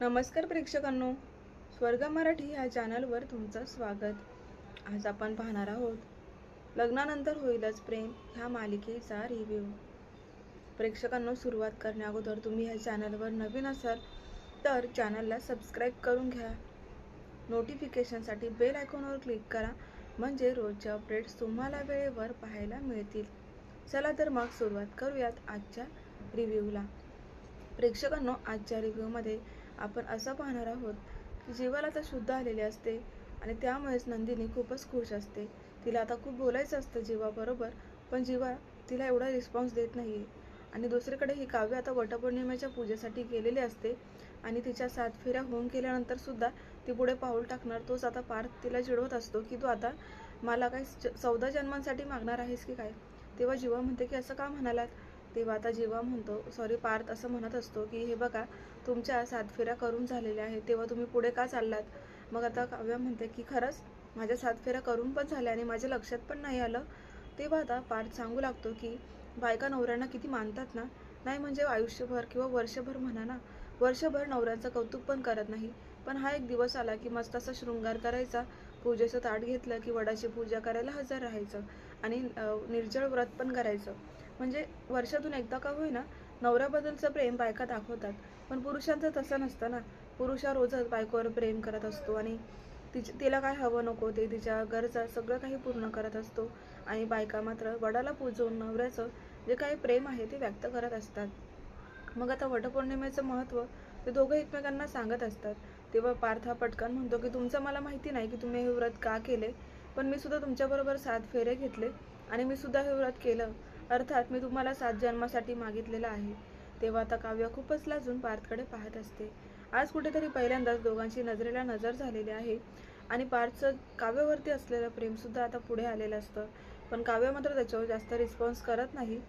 नमस्कार प्रेक्षकांनो. स्वर्ग मराठी ह्या चॅनलवर तुमचं स्वागत. आज आपण पाहणार आहोत लग्नानंतर होईलच प्रेम ह्या मालिकेचा रिव्ह्यू प्रेक्षकांनो सुरुवात करण्याअगोदर तुम्ही ह्या चॅनलवर नवीन असाल तर चॅनलला सबस्क्राईब करून घ्या. नोटिफिकेशनसाठी बेल आयकॉनवर क्लिक करा म्हणजे रोजचे अपडेट्स तुम्हाला वेळेवर पाहायला मिळतील. चला तर मग सुरुवात करूयात आजच्या रिव्ह्यूला प्रेक्षकांनो आजच्या रिव्ह्यूमध्ये आपण असं पाहणार आहोत की जीवाला तर शुद्ध आलेले असते आणि त्यामुळेच नंदिनी खूपच खुश असते. तिला आता खूप बोलायचं असतं जीवाबरोबर पण जीवा तिला एवढा रिस्पॉन्स देत नाही आहे आणि दुसरीकडे ही काव्य आता वटपौर्णिमेच्या पूजेसाठी गेलेली असते आणि तिच्या सात फेऱ्या होऊन केल्यानंतर सुद्धा ती पुढे पाऊल टाकणार तोच आता पार्थ तिला चिडवत असतो की तू आता मला काय चौदा जन्मांसाठी मागणार आहेस की काय? तेव्हा जीवा म्हणते की असं का म्हणालात? तेव्हा आता जीवा म्हणतो सॉरी पार्थ असं म्हणत असतो की हे बघा तुमच्या सातफेऱ्या करून झालेल्या आहेत तेव्हा तुम्ही पुढे का चाललात? मग आता काव्या म्हणते की खरंच माझ्या सातफेऱ्या करून पण झाल्या आणि माझ्या लक्षात पण नाही आलं. तेव्हा आता पार्थ सांगू लागतो की बायका नवऱ्यांना किती मानतात ना? नाही म्हणजे आयुष्यभर किंवा वर्षभर म्हणा ना? वर्षभर नवऱ्यांचं कौतुक पण करत नाही. पण हा एक दिवस आला की मस्त असा शृंगार करायचा पूजेचं ताट घेतलं की वडाची पूजा करायला हजर राहायचं आणि निर्जळ व्रत पण करायचं. म्हणजे वर्षातून एकदा का होईना नवऱ्याबद्दलचं प्रेम बायका दाखवतात. पण पुरुषांचं तसं नसतं ना. पुरुष हा रोजच बायकोवर प्रेम करत असतो आणि तिच्या तिला काय हवं नको ते तिच्या गरजा सगळं काही पूर्ण करत असतो. आणि बायका मात्र वडाला पूजवून नवऱ्याचं जे काही प्रेम आहे ते व्यक्त करत असतात. मग आता वटपौर्णिमेचं महत्त्व ते दोघं एकमेकांना सांगत असतात. तेव्हा पार्थ पटकन म्हणतो की तुमचं मला माहिती नाही की तुम्ही हे व्रत का केले पण मी सुद्धा तुमच्याबरोबर सात फेरे घेतले आणि मी सुद्धा हे व्रत केलं. अर्थात मी तुम्हाला सात जन्मासाठी मागितलेलं आहे. तेव्हा आता काव्य खूपच लाजून पार्थकडे पाहत असते. आज कुठेतरी पहिल्यांदाच दोघांची नजरेला नजर झालेली आहे आणि पार्थचं काव्यावरती असलेलं प्रेमसुद्धा आता पुढे आलेलं असतं. पण काव्य मात्र त्याच्यावर जास्त रिस्पॉन्स करत नाही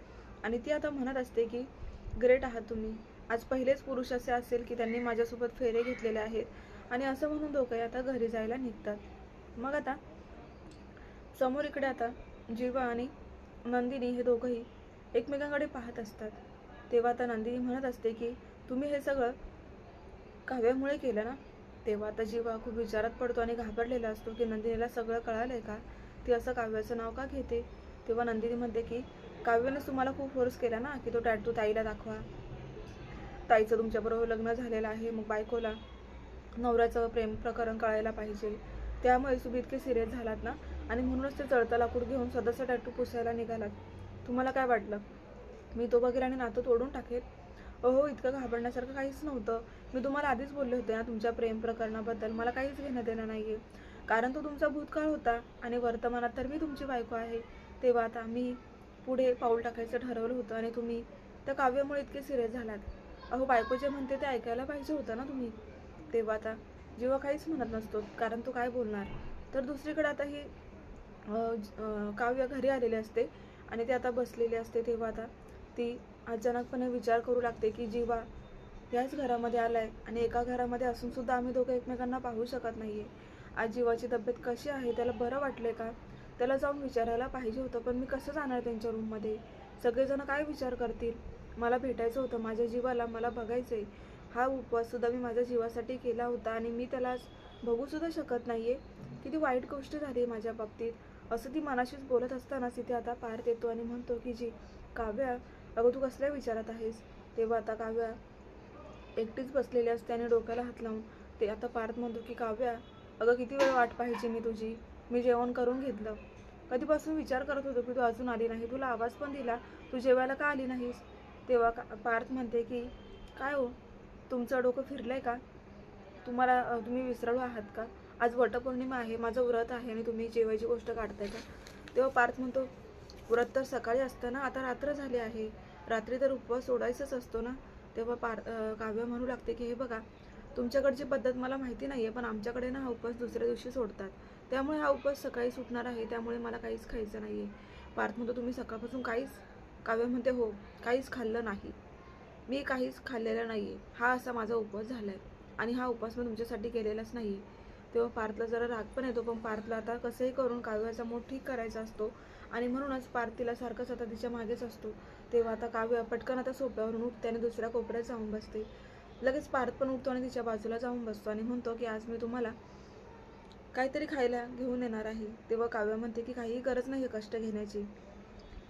आणि ती आता म्हणत असते की ग्रेट आहात तुम्ही. आज पहिलेच पुरुष असे असेल की त्यांनी माझ्यासोबत फेरे घेतलेले आहेत आणि असं म्हणून दोघंही आता घरी जायला निघतात. मग आता समोर इकडे आता जीवा आणि नंदिनी हे दोघंही एकमेकांकडे पाहत असतात. तेव्हा आता नंदिनी म्हणत असते की तुम्ही हे सगळं काव्यामुळे केलं ना? तेव्हा आता जीवा खूप विचारात पडतो आणि घाबरलेला असतो की नंदिनीला सगळं कळालंय का? ती असं काव्याचं नाव का घेते? तेव्हा नंदिनी म्हणते की काव्यानेच तुम्हाला खूप फोर्स केला ना की तो टॅटू ताईला दाखवा. ताईचं तुमच्याबरोबर लग्न झालेलं आहे मग बायकोला नवऱ्याचं प्रेम प्रकरण कळायला पाहिजे. त्यामुळे तुम्ही इतके सिरियस झालात ना? आणि म्हणूनच ते जळतं लाकूड घेऊन स्वतःचा टॅटू पुसायला निघालात. तुम्हाला काय वाटलं? मी तो बघेल आणि नातं तोडून टाकेल. अहो इतकं घाबरण्यासारखं काहीच नव्हतं. मी तुम्हाला आधीच बोलले होते ना तुमच्या प्रेम प्रकरणाबद्दल. मला काहीच घेणं देणं नाही आहे कारण तो तुमचा भूतकाळ होता आणि वर्तमानात तर मी तुमची बायको आहे. तेव्हा आता मी पुढे पाऊल टाकायचं ठरवलं होतं आणि तुम्ही त्या काव्यामुळे इतके सिरियस झालात. अहो बायको जे म्हणते ते ऐकायला पाहिजे होतं ना तुम्ही. तेव्हा आता जेव्हा काहीच म्हणत नसतो कारण तो काय बोलणार? तर दुसरीकडे आता ही काव्य घरी आलेले असते आणि ते आता बसलेले असते तेव्हा आता ती अचानकपणे विचार करू लागते की जीवा याच घरामध्ये आलाय आणि एका घरामध्ये असून सुद्धा आम्ही दोघं एकमेकांना पाहू शकत नाहीये. आज जीवाची तब्येत कशी आहे? त्याला बरं वाटलंय का? त्याला जाऊन विचारायला पाहिजे होतं पण मी कसं जाणार त्यांच्या रूममध्ये सगळेजण काय विचार करतील? मला भेटायचं होतं माझ्या जीवाला मला बघायचंय. हा उपवास सुद्धा मी माझ्या जीवासाठी केला होता आणि मी त्याला बघूसुद्धा बघू सुद्धा शकत नाहीये. किती वाईट गोष्ट झाली माझ्या बाबतीत. असं ती मनाशीच बोलत असतानाच तिथे आता पार येतो आणि म्हणतो की जी काव्या अगं तू कसल्या विचारात आहेस? तेव्हा आता काव्या एकटीच बसलेली असते आणि डोक्याला हात लावून ते आता पार्थ म्हणतो की काव्या अगं किती वेळ वाट पाहिजे मी तुझी? मी जेवण करून घेतलं. कधीपासून विचार करत होतो की तू अजून आली नाही. तुला आवाज पण दिला. तू जेवायला का आली नाहीस? तेव्हा का पार्थ म्हणते की काय हो? तुमचं डोकं फिरलं आहे का? तुम्हाला तुम्ही विसराळू आहात का? आज वटपौर्णिमा आहे माझं व्रत आहे आणि तुम्ही जेवायची गोष्ट काढताय का? तेव्हा पार्थ म्हणतो व्रत तर सकाळी असतं ना? आता रात्र झाली आहे. रात्री तर उपवास सोडायचाच असतो ना तेव्हा पार काव्य म्हणू लागते की हे बघा तुमच्याकडची पद्धत मला माहिती नाही आहे पण आमच्याकडे ना हा उपवास दुसऱ्या दिवशी सोडतात. त्यामुळे हा उपवास सकाळी सुटणार आहे त्यामुळे मला काहीच खायचं नाही आहे पार्थ म्हणतो तुम्ही सकाळपासून काहीच काव्य म्हणते हो काहीच खाल्लं नाही. मी काहीच खाल्लेलं नाही आहे हा असा माझा उपवास झाला आहे आणि हा उपवास मी तुमच्यासाठी केलेलाच नाही आहे तेव्हा पार्थला जरा राग पण येतो पण पार्थला आता कसंही करून काव्याचा मूड ठीक करायचा असतो. आणि म्हणूनच पार्थ तिला सारखंच आता तिच्या मागेच असतो. तेव्हा आता काव्य पटकन आता सोप्यावरून उठते आणि दुसऱ्या कोपऱ्यात जाऊन बसते. लगेच पार्थ पण उठतो आणि तिच्या बाजूला जाऊन बसतो आणि म्हणतो की आज मी तुम्हाला काहीतरी खायला घेऊन येणार आहे. तेव्हा काव्या म्हणते की काहीही गरज नाही आहे कष्ट घेण्याची.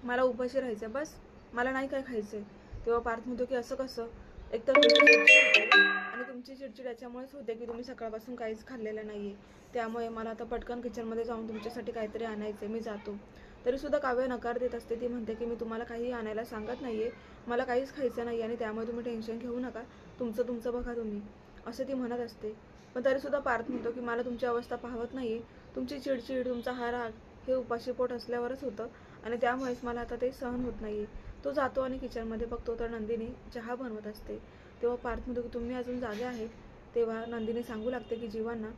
मला उपाशी राहायचं बस. मला नाही काय खायचं तेव्हा पार्थ म्हणतो की असं कसं? एक तर तुमची चिडचिड आणि तुमची चिडचिड याच्यामुळेच होते की तुम्ही सकाळपासून काहीच खाल्लेलं नाहीये. त्यामुळे मला आता पटकन किचनमध्ये जाऊन तुमच्यासाठी काहीतरी आणायचं मी जातो. तरी सुद्धा काव्य नकार देत असते. ती म्हणते की मी तुम्हाला काही आणायला सांगत नाहीये. मला काहीच खायचं नाही आणि त्यामुळे तुम्ही टेन्शन घेऊ नका. तुमचं तुमचं बघा तुम्ही. असं ती म्हणत असते. पण तरी सुद्धा पार्थ म्हणतो की मला तुमची अवस्था पाहवत नाहीये. तुमची चिडचिड तुमचा हा राग हे उपाशी पोट असल्यावरच होतं. आणि त्यामुळेच मला आता ते सहन होत नाहीये. तो जातो आणि किचनमध्ये बघतो तर नंदिनी चहा बनवत असते. तेव्हा पार्थ म्हणतो की तुम्ही अजून जागे आहेत तेव्हा नंदिनी सांगू लागते की जीवांना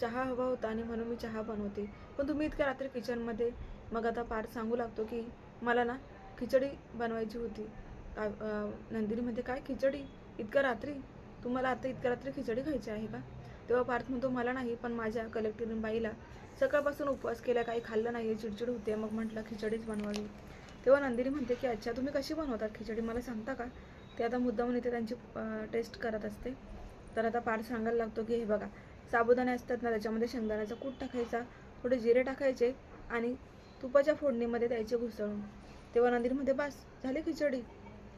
चहा हवा होता आणि म्हणून मी चहा बनवते. पण तुम्ही इतक्या रात्री किचनमध्ये मग आता पार्थ सांगू लागतो की मला ना खिचडी बनवायची होती. का नंदिनी म्हणते काय खिचडी? इतक्या रात्री? तुम्हाला आता इतक्या रात्री खिचडी खायची आहे का? तेव्हा पार्थ म्हणतो मला नाही पण माझ्या कलेक्टरीन बाईला सकाळपासून उपवास केला काही खाल्लं नाही चिडचिड होते. मग म्हटलं खिचडीच बनवावी. तेव्हा नंदिनी म्हणते की अच्छा तुम्ही कशी बनवतात खिचडी? मला सांगता का? ते आता मुद्दामून इथे त्यांची टेस्ट करत असते. तर आता पार सांगायला लागतो की हे बघा साबुदाणे असतात ना त्याच्यामध्ये शेंगदाण्याचा कूट टाकायचा थोडे जिरे टाकायचे आणि तुपाच्या फोडणीमध्ये द्यायचे घुसळून. तेव्हा नंदिनीमध्ये बास झाली खिचडी.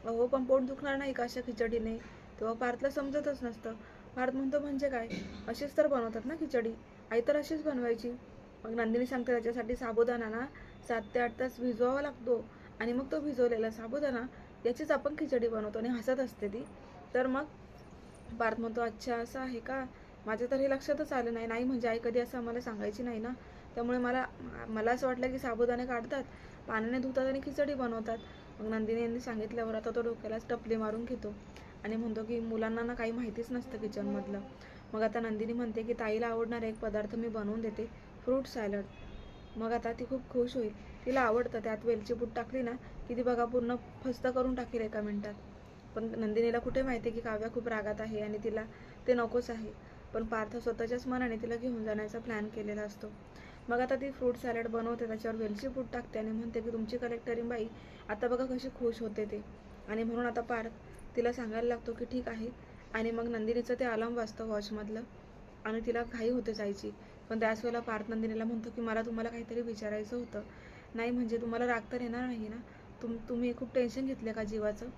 अहो पण पोट दुखणार नाही का अशा खिचडीने? तेव्हा पार्थला समजतच नसतं. भारत म्हणतो म्हणजे काय? अशीच तर बनवतात ना खिचडी? आई तर अशीच बनवायची. मग नंदिनी सांगते त्याच्यासाठी साबुदाणा ना सात ते आठ तास भिजवावा लागतो. आणि मग तो भिजवलेला साबुदाणा याचीच आपण खिचडी बनवतो आणि हसत असते ती. तर मग पार्थ म्हणतो अच्छा असं आहे का? माझ्या तर हे लक्षातच आलं नाही. नाही म्हणजे आई कधी असं आम्हाला सांगायची नाही ना? त्यामुळे मला मला असं वाटलं की साबुदाणे काढतात पाण्याने धुतात आणि खिचडी बनवतात. मग नंदिनी यांनी सांगितल्यावर आता तो डोक्यालाच टपले मारून घेतो आणि म्हणतो की मुलांना ना काही माहितीच नसतं किचनमधलं मग आता नंदिनी म्हणते की ताईला आवडणारा एक पदार्थ मी बनवून देते फ्रूट सॅलड मग आता ती खूप खुश होईल. तिला आवडतं त्यात वेलची पूड टाकली ना की ती बघा पूर्ण फस्त करून टाकेल एका मिनिटात. पण नंदिनीला कुठे माहिती की काव्या खूप रागात आहे आणि तिला ते नकोच आहे. पण पार्थ स्वतःच्याच मनाने तिला घेऊन जाण्याचा प्लॅन केलेला असतो. मग आता ती फ्रूट सॅलड बनवते त्याच्यावर वेलची पूड टाकते आणि म्हणते की तुमची कलेक्टरीन बाई आता बघा कशी खुश होते ते. आणि म्हणून आता पार्थ तिला सांगायला लागतो की ठीक आहे. आणि मग नंदिनीचं ते अलार्म वाजतं वॉचमधलं आणि तिला घाई होते जायची. पण त्याच वेळेला पार्थ नंदिनीला म्हणतो की मला तुम्हाला काहीतरी विचारायचं होतं. नाही म्हणजे तुम्हाला राग तर येणार नाही ना? तुम तुम्ही खूप टेन्शन घेतलं का जीवाचं?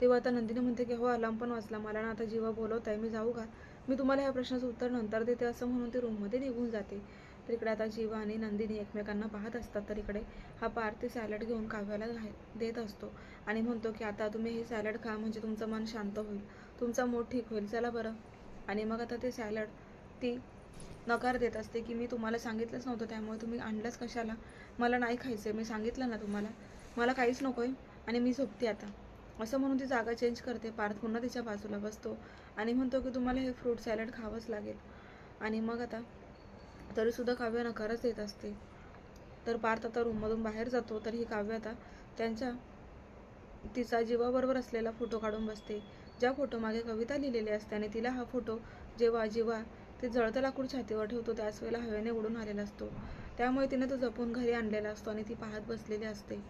तेव्हा आता नंदिनी म्हणते की हो अलाम पण वाचला मला ना आता जीवा बोलवत आहे मी जाऊ का? मी तुम्हाला ह्या प्रश्नाचं उत्तर नंतर देते असं म्हणून ते रूममध्ये निघून जाते. तर इकडे आता जीवा आणि नंदिनी एकमेकांना पाहत असतात. तर इकडे हा पार्थ ते सॅलड घेऊन काव्याला देत असतो आणि म्हणतो की आता तुम्ही हे सॅलड खा म्हणजे तुमचं मन शांत होईल. तुमचा मूड ठीक होईल. चला बरं. आणि मग आता ते सॅलड ती नकार देत असते की मी तुम्हाला सांगितलंच नव्हतं त्यामुळे तुम्ही आणलंच कशाला? मला नाही खायचं मी सांगितलं ना तुम्हाला. मला काहीच नको आहे आणि मी झोपते आता. असं म्हणून ती जागा चेंज करते पार्थ पुन्हा तिच्या बाजूला बसतो आणि म्हणतो की तुम्हाला हे फ्रूट सॅलड खावंच लागेल. आणि मग आता तरीसुद्धा काव्य नकारच देत असते. तर पार्थ आता रूममधून बाहेर जातो तर ही काव्य आता त्यांच्या तिचा जीवाबरोबर असलेला फोटो काढून बसते. ज्या फोटो मागे कविता लिहिलेली असते आणि तिला हा फोटो जेव्हा जेव्हा ते जळतं लाकूड छातीवर ठेवतो त्याच वेळेला हवेने उडून आलेला असतो. त्यामुळे तिने तो जपून घरी आणलेला असतो आणि ती पाहत बसलेली असते.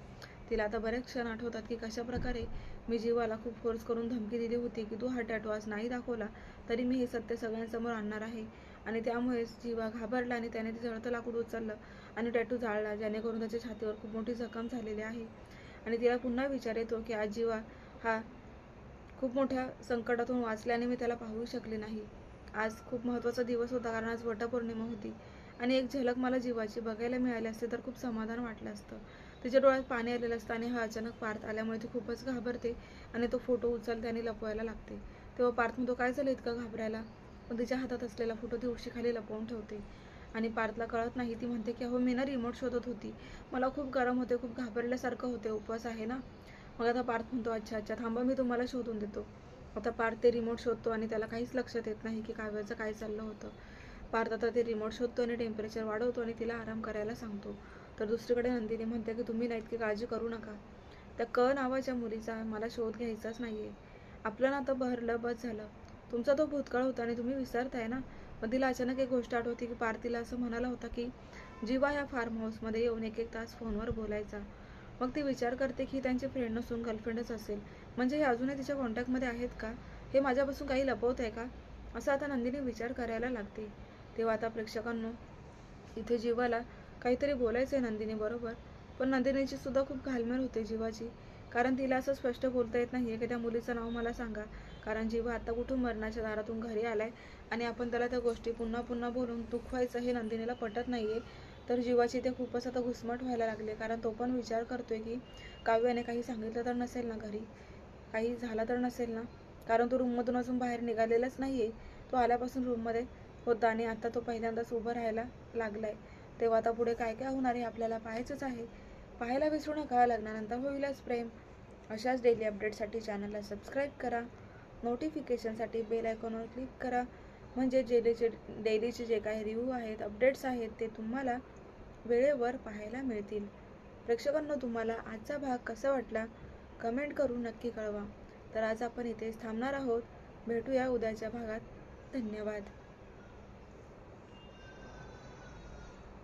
तिला आता बरेच क्षण आठवतात की कशा प्रकारे मी जीवाला खूप फोर्स करून धमकी दिली होती की तू हा टॅटू आज नाही दाखवला तरी मी हे सत्य सगळ्यांसमोर आणणार आहे. आणि त्यामुळेच जीवा घाबरला आणि त्याने ते जळतं लाकूड उचललं आणि टॅटू जाळला जेणेकरून त्याच्या छातीवर खूप मोठी जखम झालेली आहे. आणि तिला पुन्हा विचार येतो की आज जीवा हा खूप मोठ्या संकटातून वाचल्याने मी त्याला पाहू शकले नाही. आज खूप महत्त्वाचा दिवस होता कारण आज वटपौर्णिमा होती. आणि एक झलक मला जीवाची बघायला मिळाली असते तर खूप समाधान वाटलं असतं. तिच्या डोळ्यात पाणी आलेलं असतं आणि हा अचानक पार्थ आल्यामुळे ती खूपच घाबरते आणि तो फोटो उचलते आणि लपवायला लागते. तेव्हा पार्थ म्हणतो काय झालं इतकं घाबरायला? पण तिच्या हातात असलेला फोटो ती उशीखाली लपवून ठेवते. आणि पार्थला कळत नाही ती म्हणते की अहो मी ना रिमोट शोधत होती. मला खूप गरम होते खूप घाबरल्यासारखं होते उपवास आहे ना? मग आता पार्थ म्हणतो अच्छा अच्छा थांबा मी तुम्हाला शोधून देतो. आता पार्थ ते रिमोट शोधतो आणि त्याला काहीच लक्षात येत नाही की काव्याचं काय चाललं होतं. पार्थ आता ते रिमोट शोधतो आणि टेम्परेचर वाढवतो आणि तिला आराम करायला सांगतो. तर दुसरीकडे नंदिनी म्हणते की तुम्ही ना इतकी काळजी करू नका. त्या क नावाच्या मुलीचा मला शोध घ्यायचाच नाही आहे आपलं नातं भरलं बस झालं. तुमचा तो भूतकाळ होता आणि तुम्ही विसरताय ना? पण तिला अचानक एक गोष्ट आठवती की पार्थिला असं म्हणाला होता की जीवा या फार्म हाऊसमध्ये येऊन एक एक तास फोनवर बोलायचा. मग ती विचार करते की त्यांची फ्रेंड नसून गर्लफ्रेंडच असेल. म्हणजे हे अजूनही तिच्या कॉन्टॅक्टमध्ये आहेत का? हे माझ्यापासून काही लपवत आहे का? असं आता नंदिनी विचार करायला लागते. तेव्हा आता प्रेक्षकांनो इथे जीवाला काहीतरी बोलायचं आहे नंदिनी बरोबर. पण नंदिनीची सुद्धा खूप घालमेल होते जीवाची. कारण तिला असं स्पष्ट बोलता येत नाही की त्या मुलीचं नाव मला सांगा. कारण जीवा आता कुठून मरणाच्या दारातून घरी आलाय आणि आपण त्याला त्या गोष्टी पुन्हा पुन्हा बोलून दुखवायचं हे नंदिनीला पटत नाहीये. तर जीवाची ते खूपच आता घुसमट व्हायला लागले. कारण तो पण विचार करतोय की काव्याने काही सांगितलं तर नसेल ना घरी. काही झालं तर नसेल ना? कारण तो रूममधून अजून बाहेर निघालेलाच नाहीये. तो आल्यापासून रूममध्ये होता आणि आता तो पहिल्यांदाच उभं राहायला लागला आहे तेव्हा आता पुढे काय काय होणार आहे आपल्याला पाहायचंच आहे. पाहायला विसरू नका लग्नानंतर होईलच प्रेम. अशाच डेली अपडेटसाठी चॅनलला सबस्क्राईब करा. नोटिफिकेशनसाठी बेल आयकॉनवर क्लिक करा. म्हणजे डेलीचे डेलीचे जे काही रिव्ह्यू आहेत अपडेट्स आहेत ते तुम्हाला वेळेवर पाहायला मिळतील. प्रेक्षकांना तुम्हाला आजचा भाग कसा वाटला? कमेंट करून नक्की कळवा. तर आज आपण इथेच थांबणार आहोत. भेटूया उद्याच्या भागात. धन्यवाद.